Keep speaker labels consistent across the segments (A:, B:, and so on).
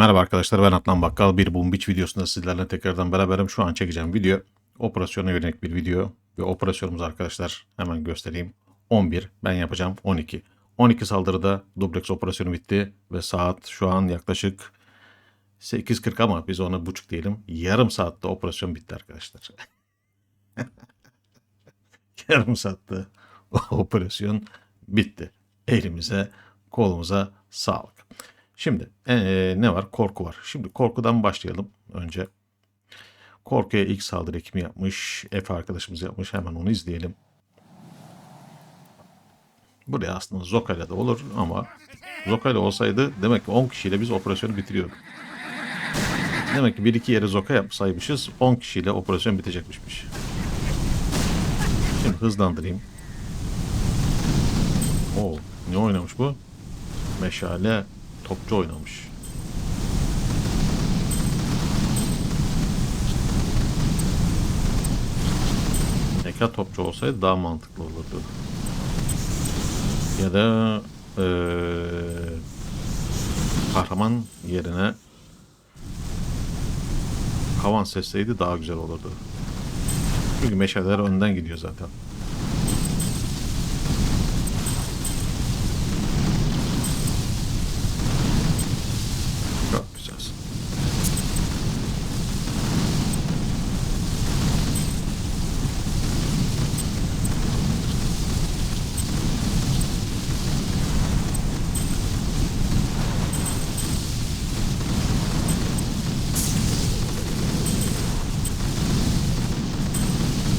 A: Merhaba arkadaşlar ben Atlan Bakkal. Bir Boom Beach videosunda sizlerle tekrardan beraberim. Şu an çekeceğim video operasyona yönelik bir video. Ve operasyonumuz arkadaşlar hemen göstereyim. 11 ben yapacağım 12. 12 saldırıda duplex operasyonu bitti ve saat şu an yaklaşık 8.40 ama biz ona buçuk diyelim. Yarım saatte operasyon bitti arkadaşlar. Yarım saatte operasyon bitti. Elimize kolumuza sağlık. Şimdi eee, ne var? Korku var. Şimdi korkudan başlayalım önce. Korkuya ilk saldırı ekimi yapmış. Efe arkadaşımız yapmış. Hemen onu izleyelim. Buraya aslında Zoka'yla da olur ama Zoka'yla olsaydı demek ki 10 kişiyle biz operasyonu bitiriyorduk. Demek ki bir iki yere Zoka yapsaymışız 10 kişiyle operasyon bitecekmişmiş. Şimdi hızlandırayım. Oo, ne oynamış bu? Meşale topçu oynamış. Eka topçu olsaydı daha mantıklı olurdu. Ya da eee, kahraman yerine havan sesleydi daha güzel olurdu. Çünkü meşaleler önden gidiyor zaten. Çok güzel.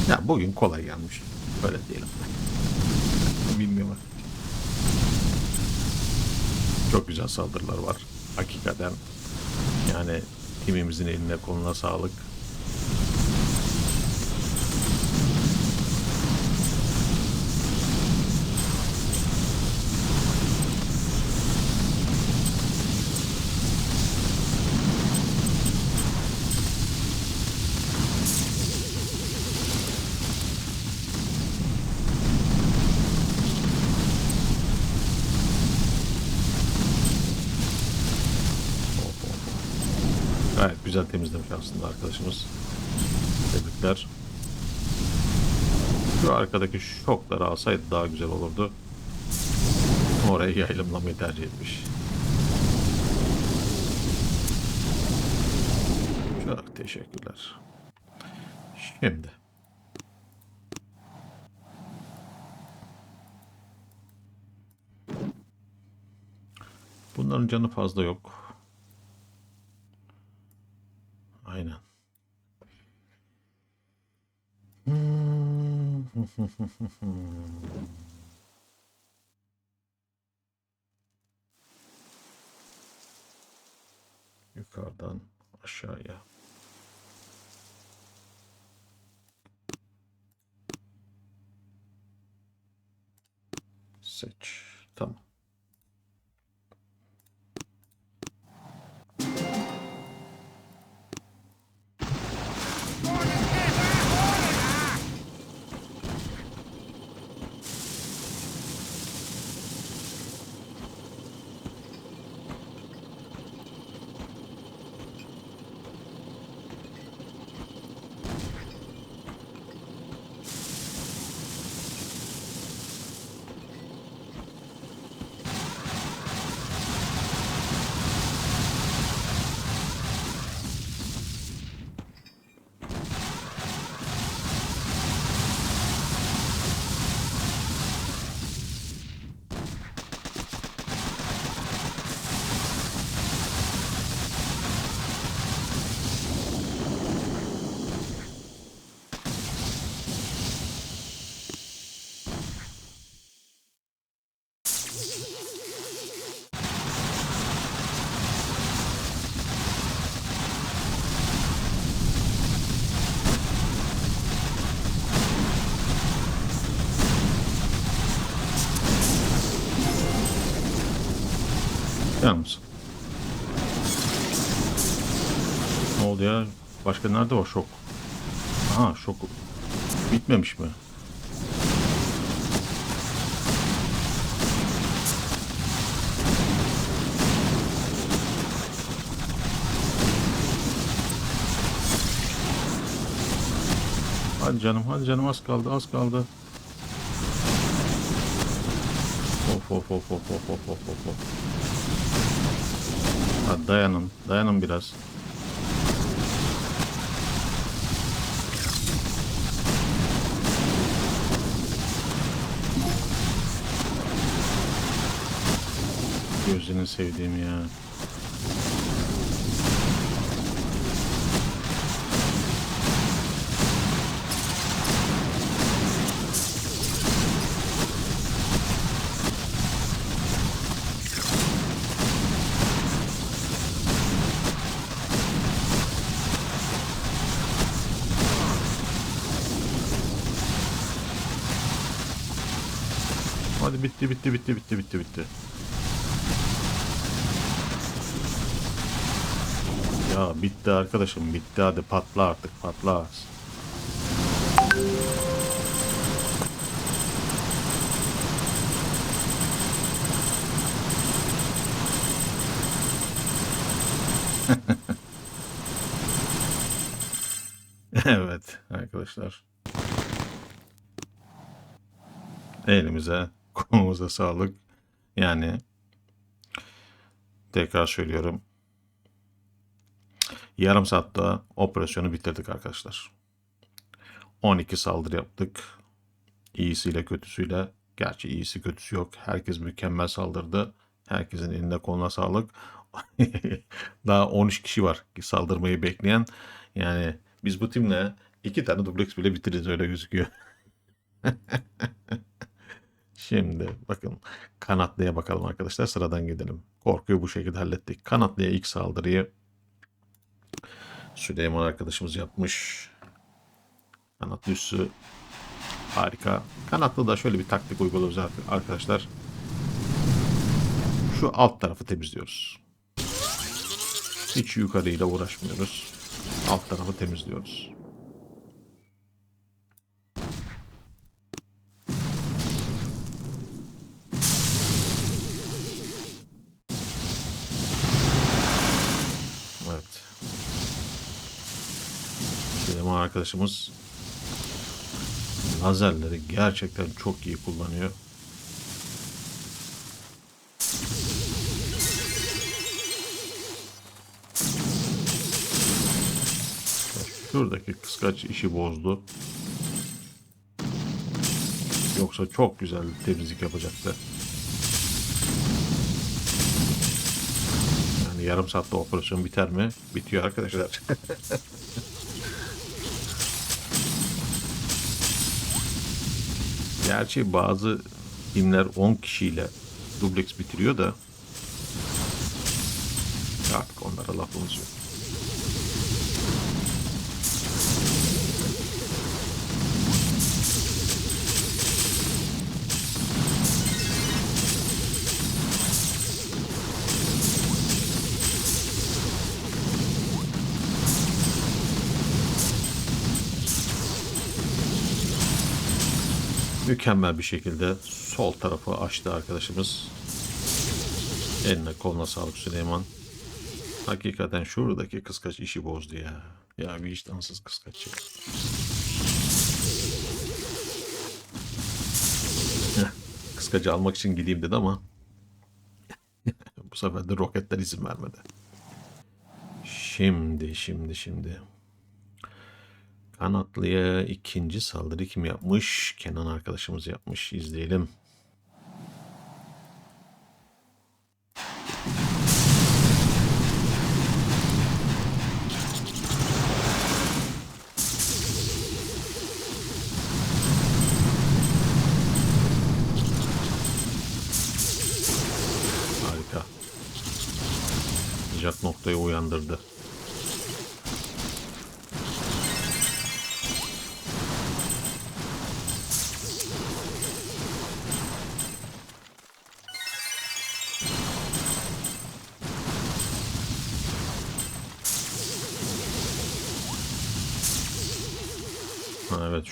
A: Ya bugün kolay gelmiş. Öyle diyelim. Bilmiyorum. Çok güzel saldırılar var. Hakikaten yani timimizin eline koluna sağlık. Güzel temizlemiş aslında arkadaşımız. Tebrikler. Şu arkadaki şokları alsaydı daha güzel olurdu. Orayı yaylımlamayı tercih etmiş. Çok teşekkürler. Şimdi. Bunların canı fazla yok. Aynen. Yukarıdan aşağıya. Seç. Tamam. Yalnız. Ne oldu ya? Başka nerede var şok? Aha şok bitmemiş mi? Hadi canım hadi canım az kaldı az kaldı. Of of of of of of of of. Hadi dayanın dayanın biraz. Gözünü sevdiğim ya. Bitti bitti bitti bitti bitti bitti. Ya bitti arkadaşım bitti hadi patla artık patla. evet arkadaşlar. Elimize, kolumuza sağlık. Yani tekrar söylüyorum. Yarım saatte operasyonu bitirdik arkadaşlar. 12 saldırı yaptık. İyisiyle kötüsüyle. Gerçi iyisi kötüsü yok. Herkes mükemmel saldırdı. Herkesin eline koluna sağlık. Daha 13 kişi var ki saldırmayı bekleyen. Yani biz bu timle iki tane dubleks bile bitiririz öyle gözüküyor. Şimdi bakın kanatlıya bakalım arkadaşlar sıradan gidelim. Korkuyu bu şekilde hallettik. Kanatlıya ilk saldırıyı Süleyman arkadaşımız yapmış. Kanatlı üssü harika. Kanatlı da şöyle bir taktik uyguluyoruz arkadaşlar. Şu alt tarafı temizliyoruz. Hiç yukarıyla uğraşmıyoruz. Alt tarafı temizliyoruz. Evet. Süleyman arkadaşımız lazerleri gerçekten çok iyi kullanıyor. Şuradaki kıskaç işi bozdu. Yoksa çok güzel temizlik yapacaktı. Yani yarım saatte operasyon biter mi? Bitiyor arkadaşlar. Gerçi bazı timler 10 kişiyle dubleks bitiriyor da artık onlara lafımız yok. Mükemmel bir şekilde sol tarafı açtı arkadaşımız. Eline koluna sağlık Süleyman. Hakikaten şuradaki kıskaç işi bozdu ya. Ya vicdansız kıskaç ya. Heh, Kıskacı almak için gideyim dedi ama bu sefer de roketler izin vermedi. Şimdi, şimdi, şimdi. Kanatlı'ya ikinci saldırı kim yapmış? Kenan arkadaşımız yapmış. İzleyelim. Harika. Sıcak noktayı uyandırdı.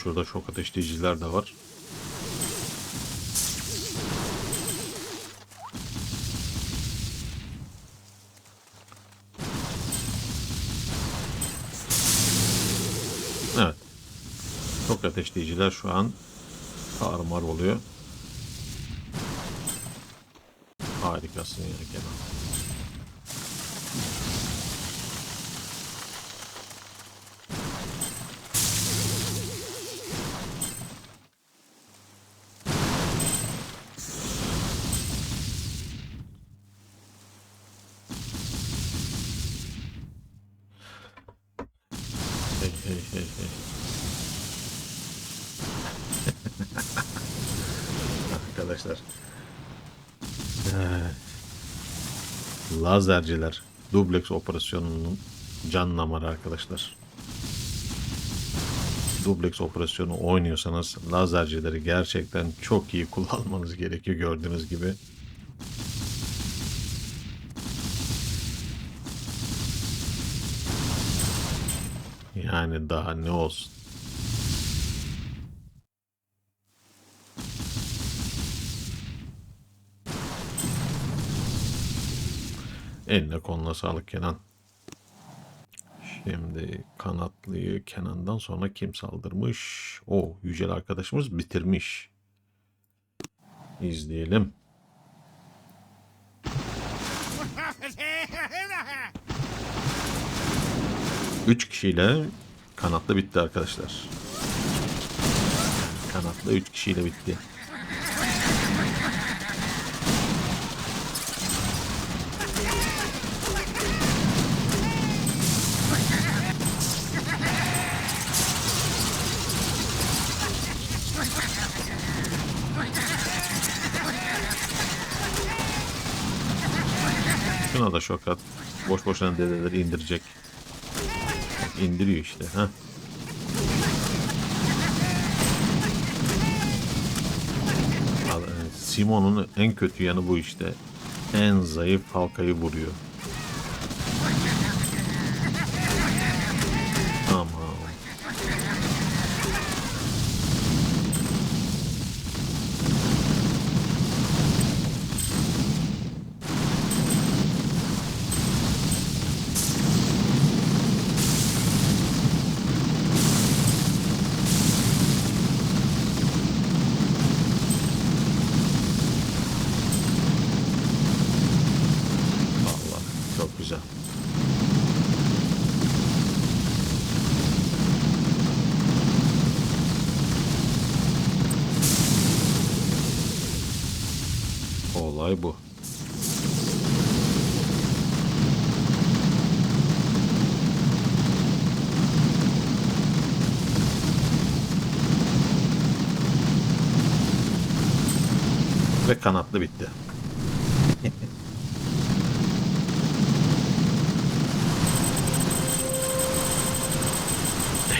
A: Şurada şok ateşleyiciler de var. Evet. Çok ateşleyiciler şu an tarumar oluyor. Harikasın ya Kenan. Lazerciler. Duplex operasyonunun can damarı arkadaşlar. Duplex operasyonu oynuyorsanız lazercileri gerçekten çok iyi kullanmanız gerekiyor gördüğünüz gibi. Yani daha ne olsun. Eline koluna sağlık Kenan. Şimdi kanatlıyı Kenan'dan sonra kim saldırmış? O Yücel arkadaşımız bitirmiş. İzleyelim. Üç kişiyle kanatlı bitti arkadaşlar. Kanatlı üç kişiyle bitti. Şuna da şok at. Boş boşuna dedeleri indirecek. İndiriyor işte. Ha. Simon'un en kötü yanı bu işte. En zayıf halkayı vuruyor. Olay bu. Ve kanatlı bitti.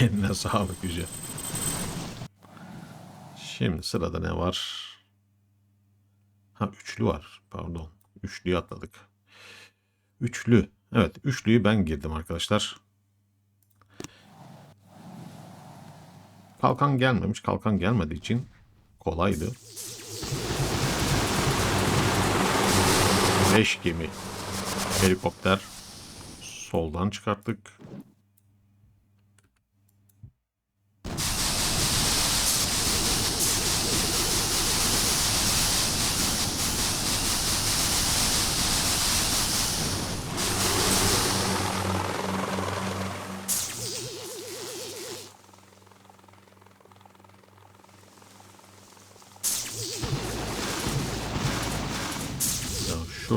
A: Eline sağlık Yüce. Şimdi sırada ne var? Ha üçlü var. Pardon. Üçlüyü atladık. Üçlü. Evet üçlüyü ben girdim arkadaşlar. Kalkan gelmemiş. Kalkan gelmediği için kolaydı. Beş gemi. Helikopter. Soldan çıkarttık.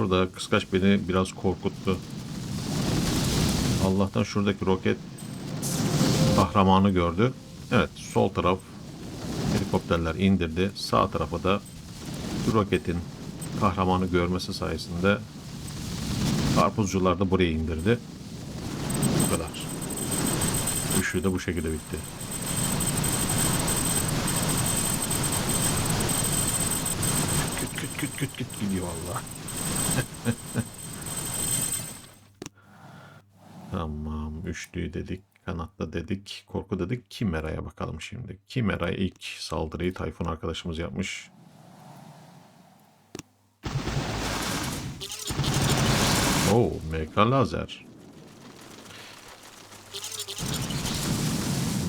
A: Ya şurada kıskaç beni biraz korkuttu. Allah'tan şuradaki roket kahramanı gördü. Evet sol taraf helikopterler indirdi. Sağ tarafa da şu roketin kahramanı görmesi sayesinde karpuzcular da buraya indirdi. Bu kadar. Üçlü de bu şekilde bitti. Küt küt küt küt küt gidiyor valla. tamam. Üçlüyü dedik. Kanatta dedik. Korku dedik. Kimera'ya bakalım şimdi. Kimera'ya ilk saldırıyı Tayfun arkadaşımız yapmış. Oo, MK lazer.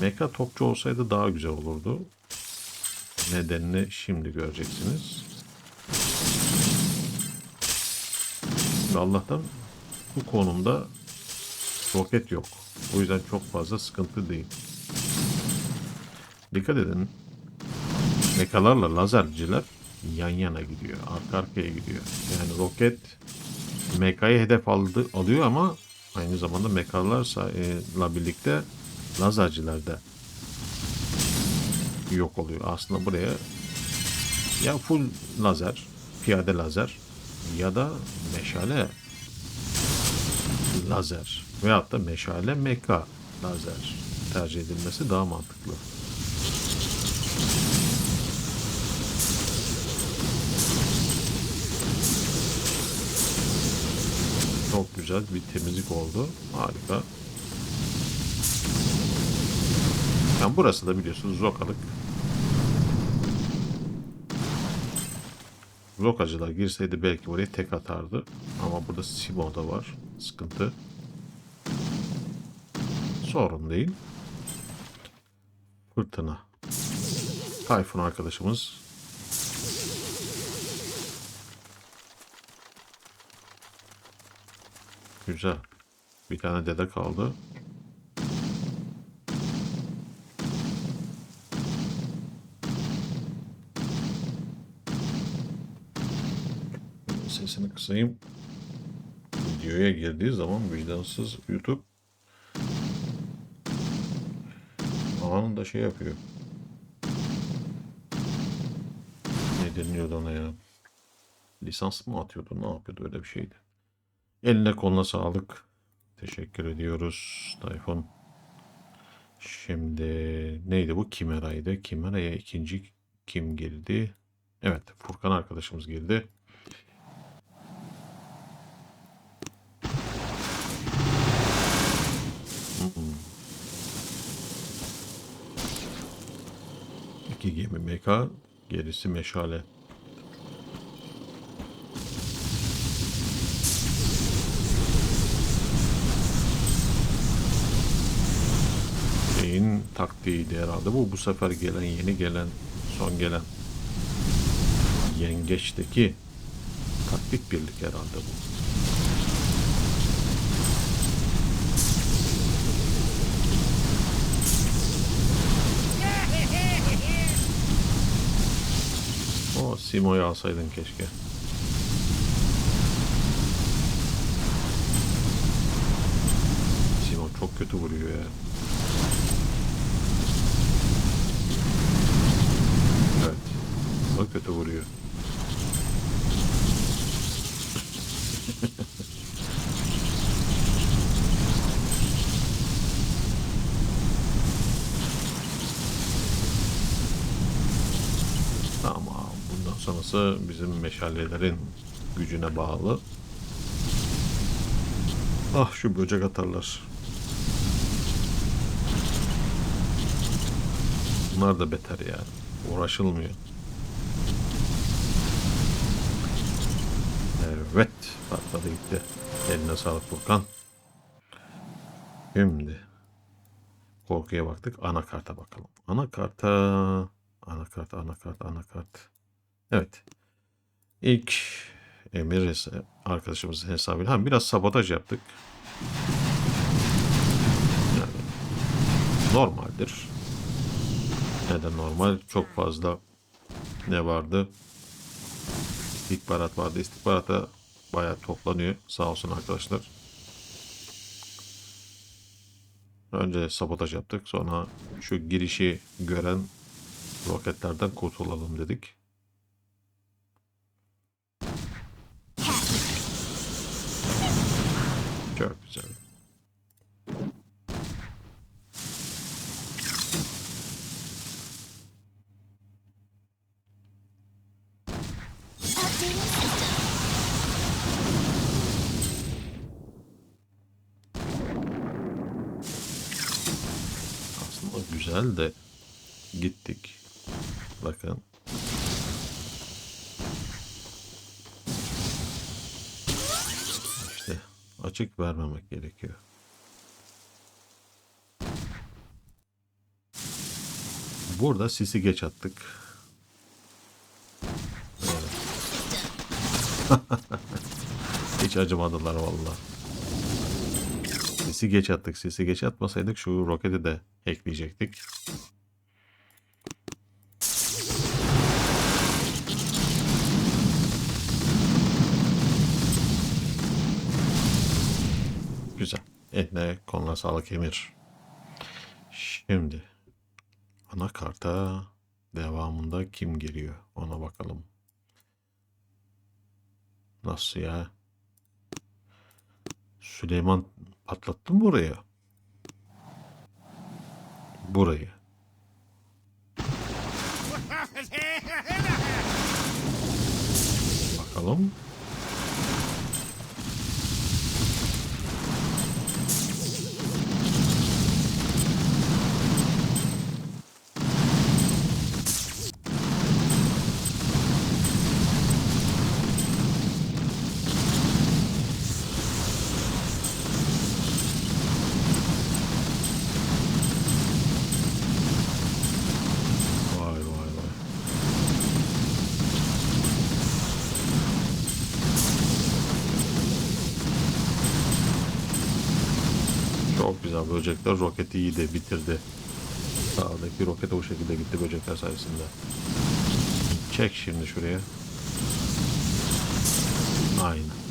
A: Meka topçu olsaydı daha güzel olurdu. Nedenini şimdi göreceksiniz. Allah'tan bu konumda roket yok. O yüzden çok fazla sıkıntı değil. Dikkat edin. Mekalarla lazerciler yan yana gidiyor. Arka arkaya gidiyor. Yani roket mekayı hedef aldı, alıyor ama aynı zamanda mekalarla birlikte lazerciler de yok oluyor. Aslında buraya ya full lazer, piyade lazer ya da meşale lazer veyahut da meşale meka lazer tercih edilmesi daha mantıklı. Çok güzel bir temizlik oldu. Harika. Yani burası da biliyorsunuz Zokalık. Zokacılar girseydi belki buraya tek atardı. Ama burada Simo da var. Sıkıntı. Sorun değil. Fırtına. Tayfun arkadaşımız. Güzel. Bir tane dede kaldı. Sesini kısayım. Videoya girdiği zaman vicdansız YouTube anında şey yapıyor. Ne deniliyordu ona ya? Lisans mı atıyordu? Ne yapıyordu? Öyle bir şeydi. Eline koluna sağlık. Teşekkür ediyoruz Tayfun. Şimdi neydi bu? Kimera'ydı. Kimera'ya ikinci kim girdi? Evet Furkan arkadaşımız girdi. İki gemi meka, gerisi meşale. Şeyin taktiğiydi herhalde bu. Bu sefer gelen, yeni gelen, son gelen yengeçteki taktik birlik herhalde bu. O Simo'yu alsaydın keşke. Simo çok kötü vuruyor ya. Evet. Çok kötü vuruyor. Tamam. Sonrası bizim meşalelerin gücüne bağlı. Ah şu böcek atarlar. Bunlar da beter ya. Uğraşılmıyor. Evet. Patladı gitti. Eline sağlık Furkan. Şimdi korkuya baktık. Anakarta bakalım. Anakarta anakart, anakart, anakart. Evet. İlk emir arkadaşımızın hesabıyla ha, biraz sabotaj yaptık. Yani normaldir. Neden normal? Çok fazla ne vardı? İstihbarat vardı. İstihbarata bayağı toplanıyor. Sağ olsun arkadaşlar. Önce sabotaj yaptık. Sonra şu girişi gören roketlerden kurtulalım dedik. Güzel. Aslında güzel de gittik. Bakın. İşte açık vermemek gerekiyor. Burada sisi geç attık. Evet. Hiç acımadılar valla. Sisi geç attık. Sisi geç atmasaydık şu roketi de ekleyecektik. Eline koluna sağlık Emir. Şimdi anakarta devamında kim geliyor? Ona bakalım. Nasıl ya? Süleyman patlattı mı burayı? Burayı. Bakalım. Böcekler roketi de bitirdi. Sağdaki roket o şekilde gitti böcekler sayesinde. Çek şimdi şuraya. Aynen.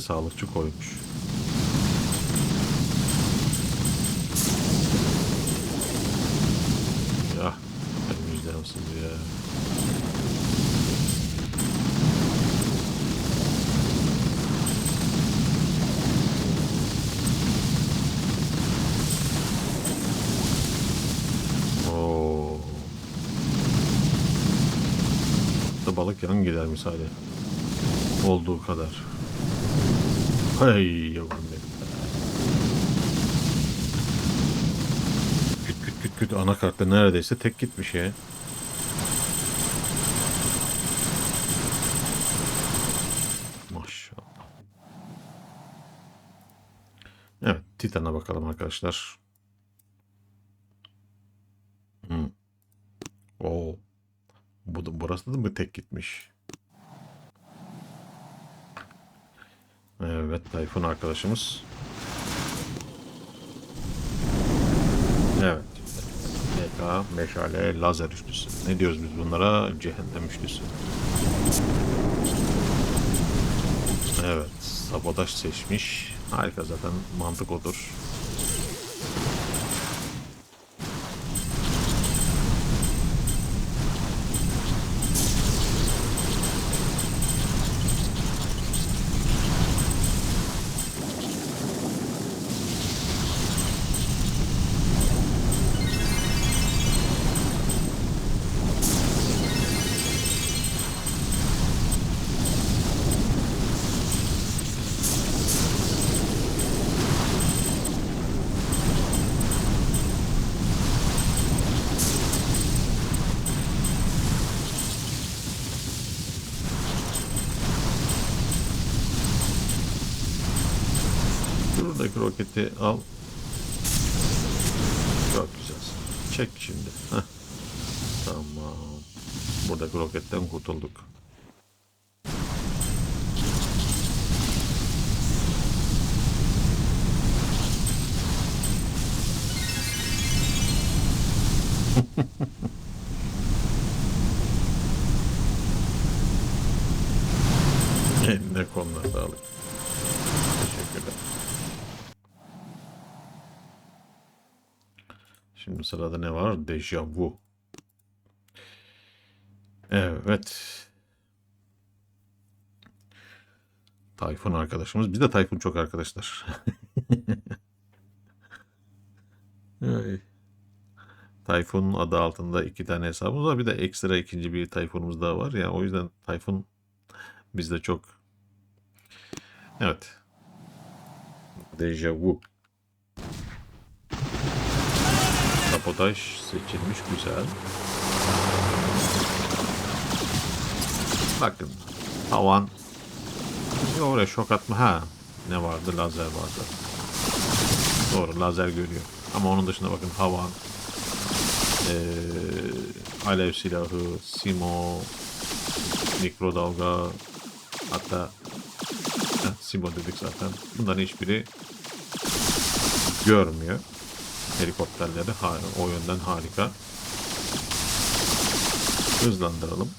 A: De sağlıkçı koymuş. Ya, benim vicdansız ya. Balık yan gider misali. Olduğu kadar. Hay yavrum benim. Küt küt küt küt anakartta neredeyse tek gitmiş ya. Maşallah. Evet Titan'a bakalım arkadaşlar. Hmm. Oo. Bu da, burası da mı tek gitmiş? Evet Tayfun arkadaşımız. Evet. MK, meşale, lazer üçlüsü. Ne diyoruz biz bunlara? Cehennem üçlüsü. Evet. Sabotaj seçmiş. Harika zaten mantık odur. Roketi al. Çok güzel. Çek şimdi. Heh. Tamam. Buradaki roketten kurtulduk. Eline koluna sağlık. Teşekkürler. Şimdi sırada ne var? Deja vu. Evet. Tayfun arkadaşımız. Biz de Tayfun çok arkadaşlar. Ay. Tayfun adı altında iki tane hesabımız var. Bir de ekstra ikinci bir Tayfun'umuz daha var. Ya o yüzden Tayfun bizde çok. Evet. Deja vu. Sabotaj seçilmiş güzel. Bakın havan oraya şok atma ha ne vardı lazer vardı. Doğru lazer görüyor. Ama onun dışında bakın havan eee, alev silahı, simo, mikrodalga hatta heh, simo dedik zaten. Bunların hiçbiri görmüyor. Helikopterleri o yönden harika. Hızlandıralım.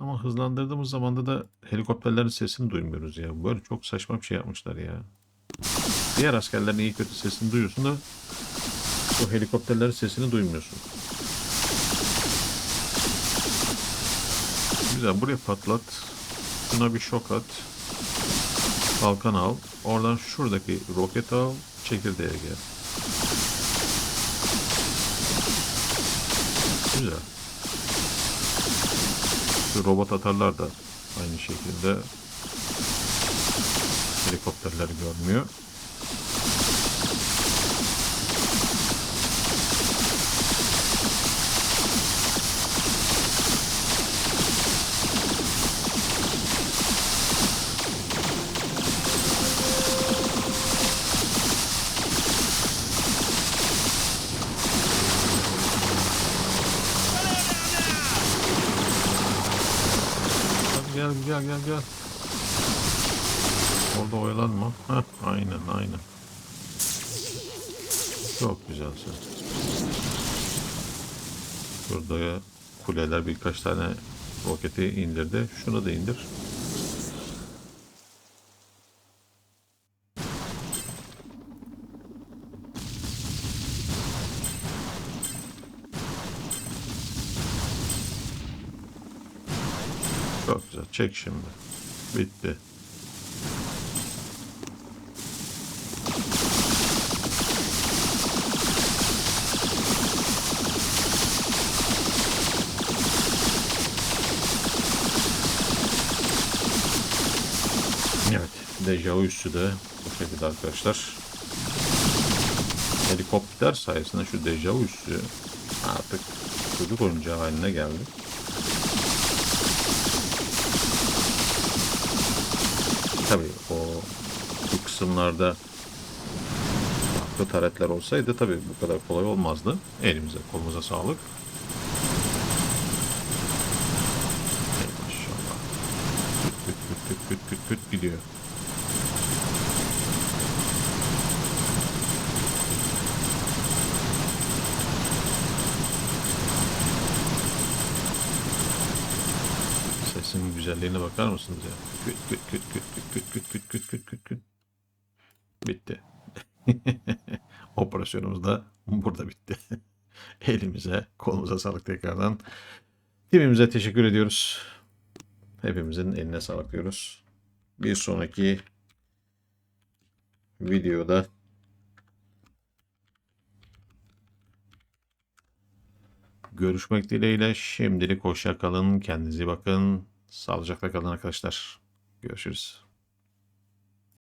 A: Ama hızlandırdığımız zaman da helikopterlerin sesini duymuyoruz ya. Böyle çok saçma bir şey yapmışlar ya. Diğer askerlerin iyi kötü sesini duyuyorsun da bu helikopterlerin sesini duymuyorsun. Güzel buraya patlat. Şuna bir şok at. Kalkan al. Oradan şuradaki roket al. Çekirdeğe gel. Güzel. Şu robot atarlar da aynı şekilde helikopterleri görmüyor. Gel gel gel. Orada oyalanma. Heh, aynen aynen. Çok güzelsin. Burada kuleler birkaç tane roketi indirdi. Şunu da indir. Çok güzel. Çek şimdi. Bitti. Evet. Deja vu üssü de bu şekilde arkadaşlar. Helikopter sayesinde şu deja vu üssü artık çocuk oyuncağı haline geldi. Kısımlarda farklı taretler olsaydı tabii bu kadar kolay olmazdı. Elimize kolumuza sağlık. Maşallah. Küt küt küt küt küt küt gidiyor. Sesin güzelliğine bakar mısınız ya? Küt küt küt küt küt küt küt küt küt küt küt. Bitti. Operasyonumuz da burada bitti. Elimize, kolumuza sağlık tekrardan. Timimize teşekkür ediyoruz. Hepimizin eline sağlık diyoruz. Bir sonraki videoda görüşmek dileğiyle. Şimdilik hoşça kalın. Kendinize bakın. Sağlıcakla kalın arkadaşlar. Görüşürüz.